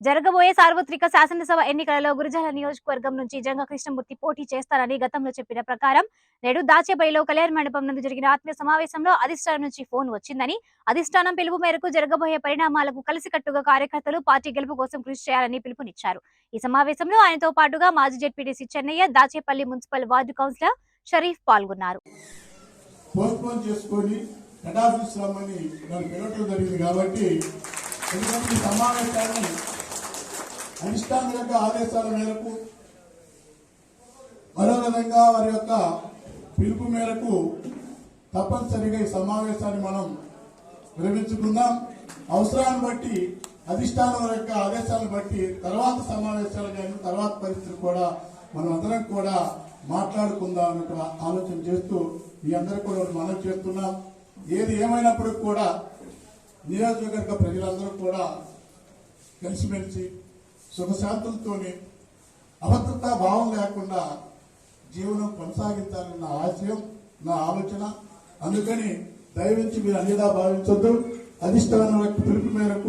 జరగబోయే సార్వత్రిక శాసనసభ ఎన్నికలలో గురుజాల నియోజకవర్గం నుంచి జంగ కృష్ణమూర్తి పోటీ చేస్తారని గతంలో చెప్పిన ప్రకారం నేడు దాచేపల్లిలో కళ్యాణ మండపం నందు జరిగిన ఆత్మీయ సమావేశంలో అధిష్టానం నుంచి ఫోన్ వచ్చిందని అధిష్టానం పిలుపు మేరకు జరగబోయే పరిణామాలకు కలిసికట్టుగా కార్యకర్తలు పార్టీ గెలుపు కోసం కృషి చేయాలని పిలుపునిచ్చారు. ఈ సమావేశంలో ఆయనతో పాటుగా మాజీ ZPTC Chennaiah Dachepalli municipal ward councillor Sharif పాల్గొన్నారు. హెడ్ ఆఫీస్ రమ్మని నన్ను పిలవటం జరిగింది కాబట్టి ఎందుకంటే సమావేశాన్ని అధిష్టానం యొక్క ఆదేశాల మేరకు మరో విధంగా వారి యొక్క పిలుపు మేరకు తప్పనిసరిగా ఈ సమావేశాన్ని మనం విరమించుకుందాం అవసరాన్ని బట్టి అధిష్టానం యొక్క ఆదేశాలను బట్టి తర్వాత సమావేశాలు కానీ తర్వాత పరిస్థితులు కూడా మనం అందరం కూడా మాట్లాడుకుందాం అన్నట్టు ఆలోచన చేస్తూ మీ అందరూ కూడా మనం చేస్తున్నాం. ఏది ఏమైనప్పటికి కూడా నియోజకవర్గ ప్రజలందరూ కూడా కలిసిమెలిసి సుఖశాంతులతోని అభద్రతా భావం లేకుండా జీవనం కొనసాగించాలని నా ఆశయం నా ఆలోచన. అందుకని దయవించి మీరు అన్నిదా భావించొద్దు. అధిష్టానం యొక్క పిలుపు మేరకు